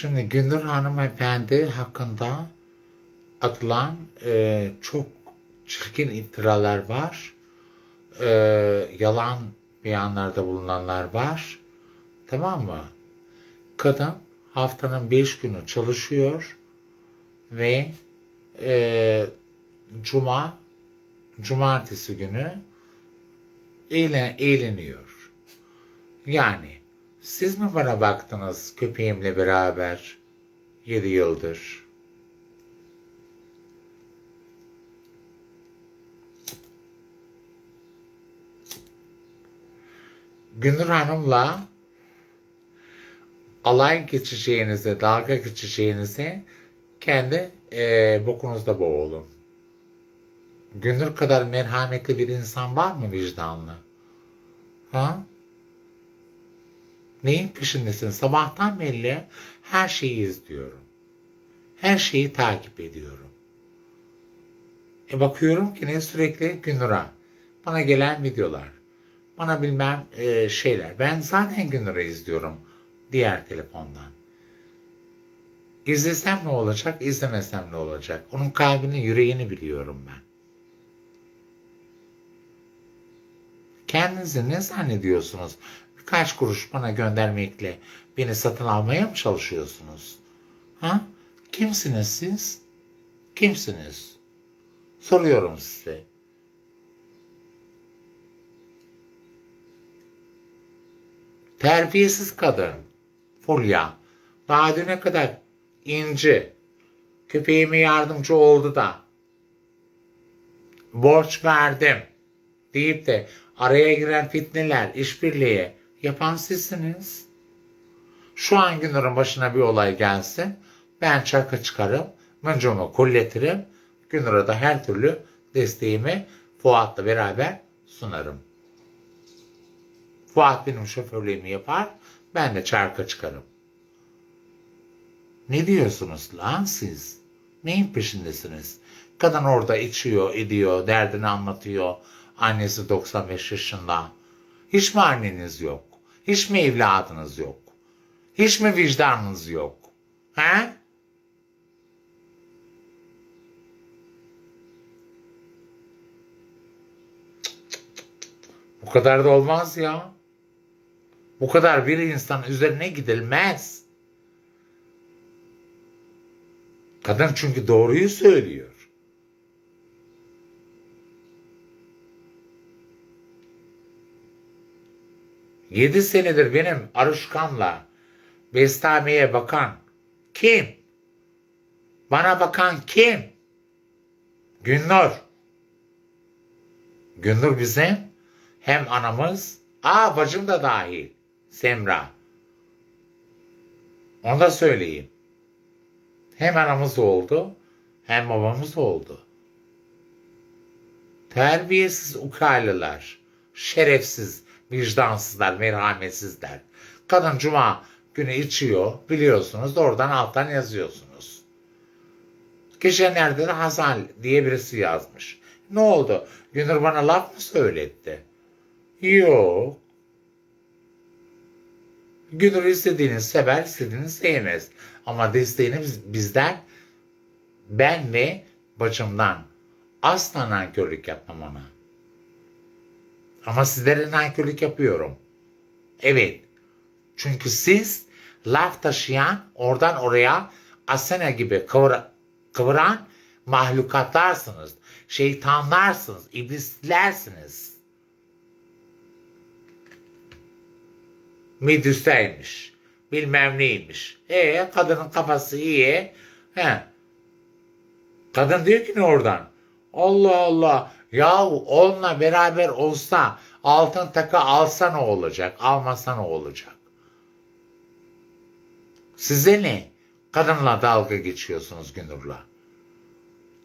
Şimdi Gündür hanımefendi hakkında atılan e, çok çirkin iftiralar var. E, yalan beyanlarda bulunanlar var. Tamam mı? Kadın haftanın beş günü çalışıyor ve e, cuma cumartesi günü eğlen, eğleniyor. Yani siz mi bana baktınız köpeğimle beraber 7 yıldır? Günür Hanım'la alay geçeceğinize, dalga geçeceğinize kendi eee bokunuzda boğulun. Günür kadar merhametli bir insan var mı vicdanlı? Ha? Neyin peşindesin? Sabahtan beri her şeyi izliyorum. Her şeyi takip ediyorum. E bakıyorum ki ne sürekli Günür'a. Bana gelen videolar. Bana bilmem e, şeyler. Ben zaten Günür'ü izliyorum. Diğer telefondan. İzlesem ne olacak, izlemesem ne olacak? Onun kalbini, yüreğini biliyorum ben. Kendinizi ne zannediyorsunuz? Birkaç kuruş bana göndermekle beni satın almaya mı çalışıyorsunuz? Ha? Kimsiniz siz? Kimsiniz? Soruyorum size. Terbiyesiz kadın. Fulya. Daha düne kadar inci. Köpeğime yardımcı oldu da. Borç verdim. Deyip de araya giren fitneler, işbirliği yapan sizsiniz. Şu an Günür'ün başına bir olay gelsin. Ben çaka çıkarım. Mıncomu kulletirim. Günür'e de her türlü desteğimi Fuat'la beraber sunarım. Fuat benim şoförlüğümü yapar. Ben de çarka çıkarım. Ne diyorsunuz lan siz? Neyin peşindesiniz? Kadın orada içiyor, ediyor, derdini anlatıyor. Annesi 95 yaşında. Hiç mi anneniz yok? Hiç mi evladınız yok? Hiç mi vicdanınız yok? He? Bu kadar da olmaz ya. Bu kadar bir insan üzerine gidilmez. Kadın çünkü doğruyu söylüyor. Yedi senedir benim Aruşkan'la Bestami'ye bakan kim? Bana bakan kim? Günnur. Günnur bizim hem anamız, aa bacım da dahil. Semra. Onu da söyleyeyim. Hem anamız oldu, hem babamız oldu. Terbiyesiz ukalalar, şerefsiz, vicdansızlar, merhametsizler. Kadın cuma günü içiyor, biliyorsunuz oradan alttan yazıyorsunuz. Geçenlerde de Hazal diye birisi yazmış. Ne oldu? Günür bana laf mı söyletti? Yok. Günür istediğini sever, istediğini sevmez. Ama desteğini biz- bizden, ben ve bacımdan asla nankörlük yapmam ona. Ama sizlere nankörlük yapıyorum. Evet. Çünkü siz laf taşıyan, oradan oraya Asena gibi kıvır, kıvıran mahlukatlarsınız. Şeytanlarsınız, iblislersiniz. Midüseymiş. Bilmem neymiş. E kadının kafası iyi. He. Kadın diyor ki ne oradan? Allah Allah. Ya onunla beraber olsa altın takı alsa ne olacak? Almasa ne olacak? Size ne? Kadınla dalga geçiyorsunuz Günur'la.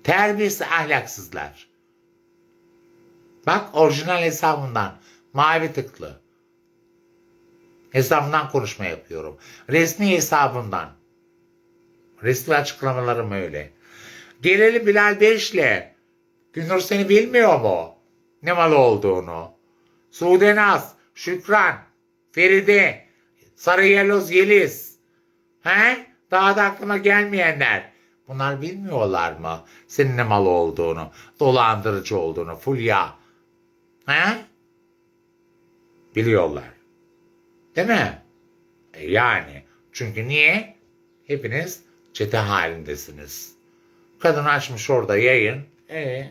Terbiyesiz ahlaksızlar. Bak orijinal hesabından mavi tıklı. Hesabından konuşma yapıyorum. Resmi hesabından. Resmi açıklamalarım öyle. Gelelim Bilal Beş'le. Günür seni bilmiyor mu? Ne mal olduğunu. Sude Naz, Şükran, Feride, Sarı Yeloz Yeliz. He? Daha da aklıma gelmeyenler. Bunlar bilmiyorlar mı? Senin ne mal olduğunu, dolandırıcı olduğunu, fulya. He? Biliyorlar. Değil mi? E yani. Çünkü niye? Hepiniz çete halindesiniz. Kadın açmış orada yayın. E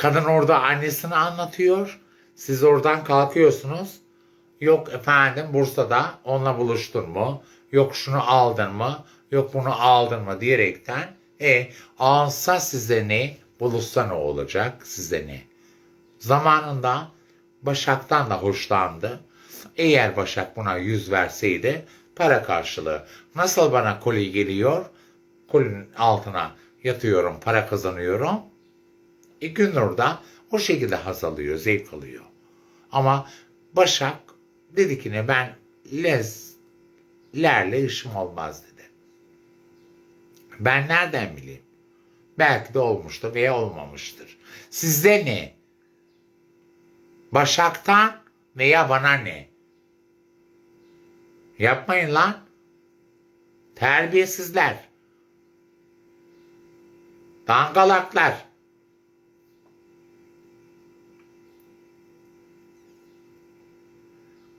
Kadın orada annesini anlatıyor. Siz oradan kalkıyorsunuz. Yok efendim Bursa'da onunla buluştun mu? Yok şunu aldın mı? Yok bunu aldın mı diyerekten. E alsa size ne? Buluşsa ne olacak size ne? Zamanında Başak'tan da hoşlandı. Eğer Başak buna yüz verseydi para karşılığı. Nasıl bana koli geliyor? Kolinin altına yatıyorum, para kazanıyorum. E Günnur da o şekilde haz alıyor, zevk alıyor. Ama Başak dedi ki ne ben lezlerle işim olmaz dedi. Ben nereden bileyim? Belki de olmuştur veya olmamıştır. Sizde ne? Başak'tan veya bana ne? Yapmayın lan. Terbiyesizler. Dangalaklar.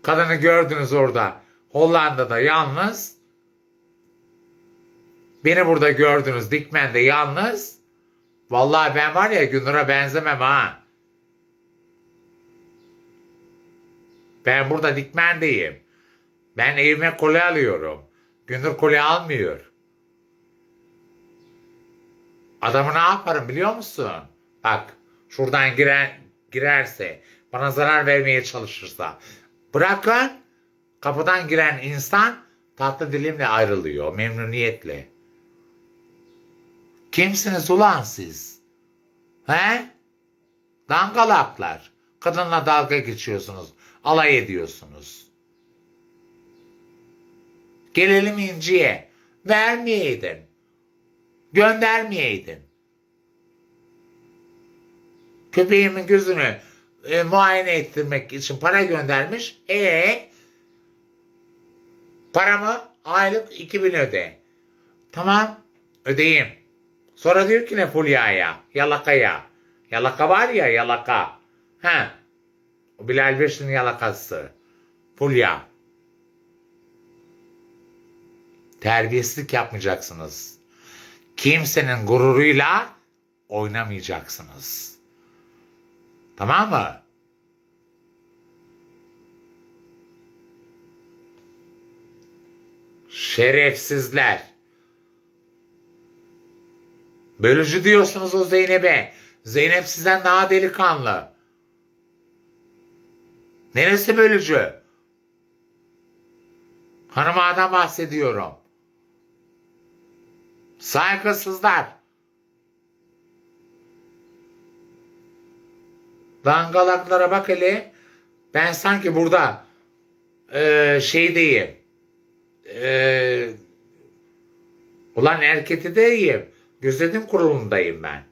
Kadını gördünüz orada. Hollanda'da yalnız. Beni burada gördünüz Dikmen'de yalnız. Vallahi ben var ya Gündür'e benzemem ha. Ben burada Dikmen'deyim. Ben evime kole alıyorum. Gündür kole almıyor. Adamı ne yaparım biliyor musun? Bak şuradan giren, girerse bana zarar vermeye çalışırsa bırakın kapıdan giren insan tatlı dilimle ayrılıyor memnuniyetle. Kimsiniz ulan siz? He? Dangalaklar. Kadınla dalga geçiyorsunuz. Alay ediyorsunuz. Gelelim İnci'ye. Vermeyeydin. Göndermeyeydin. Köpeğimin gözünü e, muayene ettirmek için para göndermiş. E paramı aylık 2000 öde. Tamam ödeyeyim. Sonra diyor ki ne Fulya'ya, Yalaka'ya. Yalaka var ya Yalaka. Ha. O Bilal Beş'in yalakası. Fulya. Terbiyesizlik yapmayacaksınız. Kimsenin gururuyla oynamayacaksınız. Tamam mı? Şerefsizler. Bölücü diyorsunuz o Zeynep'e. Zeynep sizden daha delikanlı. Neresi bölücü? Hanımadan bahsediyorum. Saygısızlar. Dangalaklara bak hele. Ben sanki burada e, şeydeyim. E, ulan erketi deyim. Gözetim kurulundayım ben.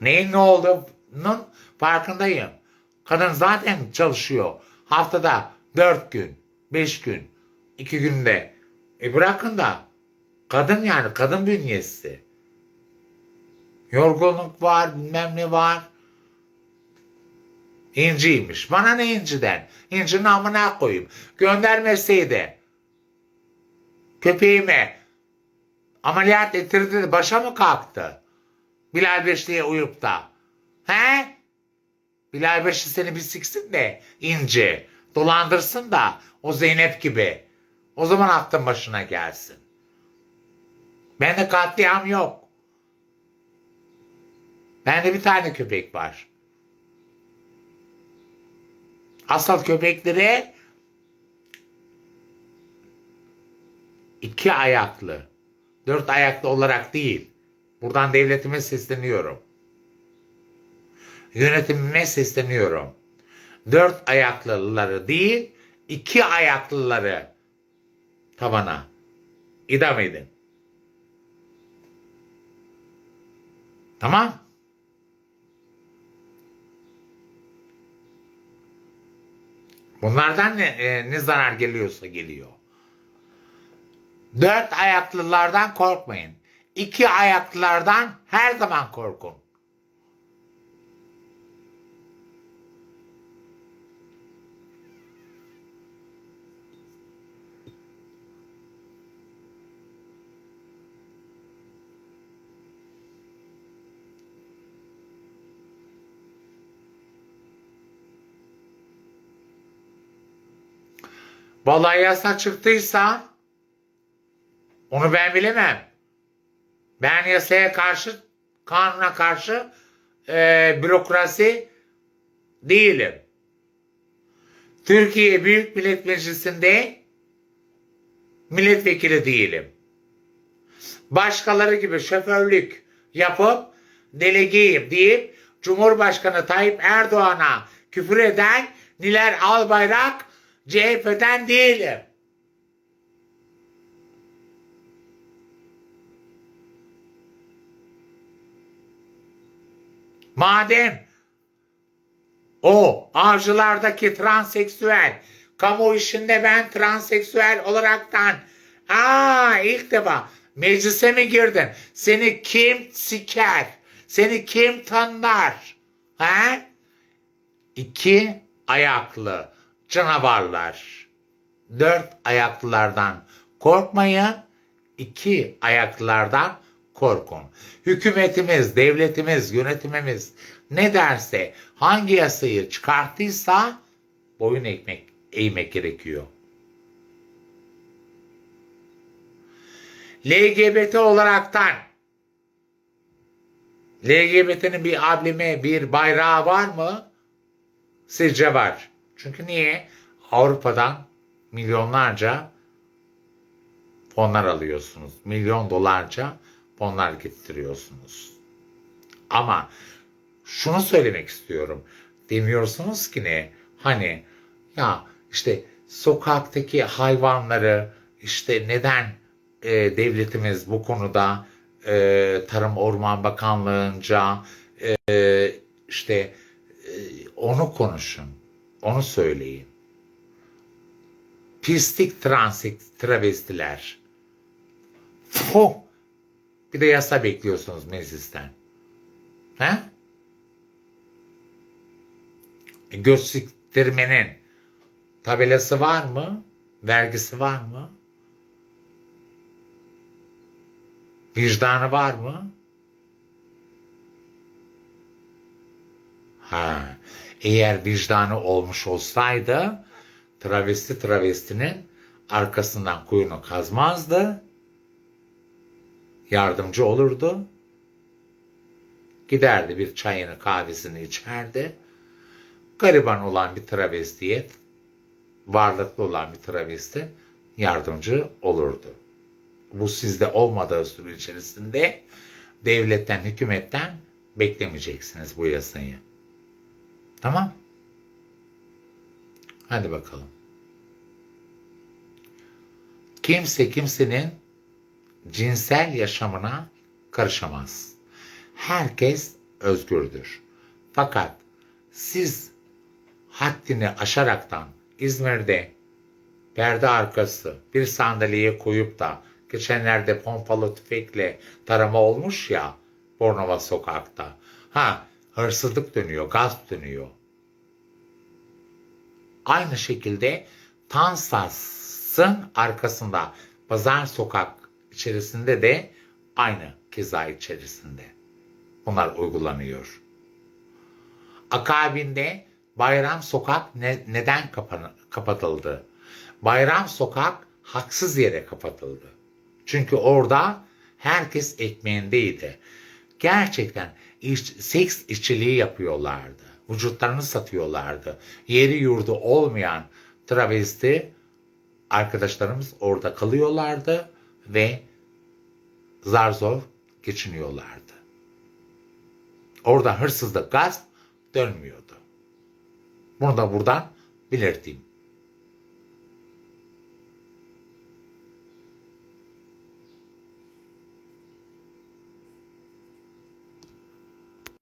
Neyin ne olduğunun farkındayım. Kadın zaten çalışıyor. Haftada dört gün, beş gün, iki günde. E bırakın da kadın yani kadın bünyesi. Yorgunluk var, bilmem ne var. İnciymiş. Bana ne inciden? İncinin amına koyayım. Göndermeseydi. Köpeğime ameliyat ettirdi de başa mı kalktı? Bilal Beşli'ye uyup da. He? Bilal Beşli seni bir siksin de ince. Dolandırsın da o Zeynep gibi. O zaman aklın başına gelsin. Bende katliam yok. Bende bir tane köpek var. Asıl köpekleri iki ayaklı, dört ayaklı olarak değil. Buradan devletime sesleniyorum. Yönetimime sesleniyorum. Dört ayaklıları değil, iki ayaklıları tavana idam edin. Tamam? Bunlardan ne, e, ne zarar geliyorsa geliyor. Dört ayaklılardan korkmayın. İki ayaklılardan her zaman korkun. Vallahi yasa çıktıysa onu ben bilemem. Ben yasaya karşı, kanuna karşı e, bürokrasi değilim. Türkiye Büyük Millet Meclisi'nde milletvekili değilim. Başkaları gibi şoförlük yapıp delegeyim deyip Cumhurbaşkanı Tayyip Erdoğan'a küfür eden Niler Albayrak CHP'den değilim. Madem o avcılardaki transseksüel, kamu işinde ben transseksüel olaraktan aa ilk defa meclise mi girdin? Seni kim siker? Seni kim tanlar? He? İki ayaklı canavarlar. Dört ayaklılardan korkmayın, iki ayaklılardan korkun. Hükümetimiz, devletimiz, yönetimimiz ne derse, hangi yasayı çıkarttıysa boyun eğmek, eğmek gerekiyor. LGBT olaraktan LGBT'nin bir ablimi, bir bayrağı var mı? Sizce var. Çünkü niye? Avrupa'dan milyonlarca fonlar alıyorsunuz. Milyon dolarca fonlar getiriyorsunuz. Ama şunu söylemek istiyorum. Demiyorsunuz ki ne? Hani ya işte sokaktaki hayvanları işte neden e, devletimiz bu konuda e, Tarım Orman Bakanlığı'nca e, işte e, onu konuşun. Onu söyleyin. Pislik transik travestiler. Fuh! Bir de yasa bekliyorsunuz meclisten. He? E, göz siktirmenin tabelası var mı? Vergisi var mı? Vicdanı var mı? Ha, eğer vicdanı olmuş olsaydı travesti travestinin arkasından kuyunu kazmazdı. Yardımcı olurdu. Giderdi bir çayını kahvesini içerdi. Gariban olan bir travestiye, varlıklı olan bir travesti yardımcı olurdu. Bu sizde olmadığı süre içerisinde devletten, hükümetten beklemeyeceksiniz bu yasayı. Tamam. Hadi bakalım. Kimse kimsenin cinsel yaşamına karışamaz. Herkes özgürdür. Fakat siz haddini aşaraktan İzmir'de perde arkası bir sandalyeye koyup da geçenlerde pompalı tüfekle tarama olmuş ya Bornova sokakta. Ha hırsızlık dönüyor, gasp dönüyor. Aynı şekilde Tansas'ın arkasında Pazar Sokak içerisinde de aynı keza içerisinde. Bunlar uygulanıyor. Akabinde Bayram Sokak ne, neden kapan, kapatıldı? Bayram Sokak haksız yere kapatıldı. Çünkü orada herkes ekmeğindeydi. Gerçekten iş, seks işçiliği yapıyorlardı. Vücutlarını satıyorlardı. Yeri yurdu olmayan travesti arkadaşlarımız orada kalıyorlardı ve zar zor geçiniyorlardı. Orada hırsızlık, gasp dönmüyordu. Bunu da buradan belirteyim.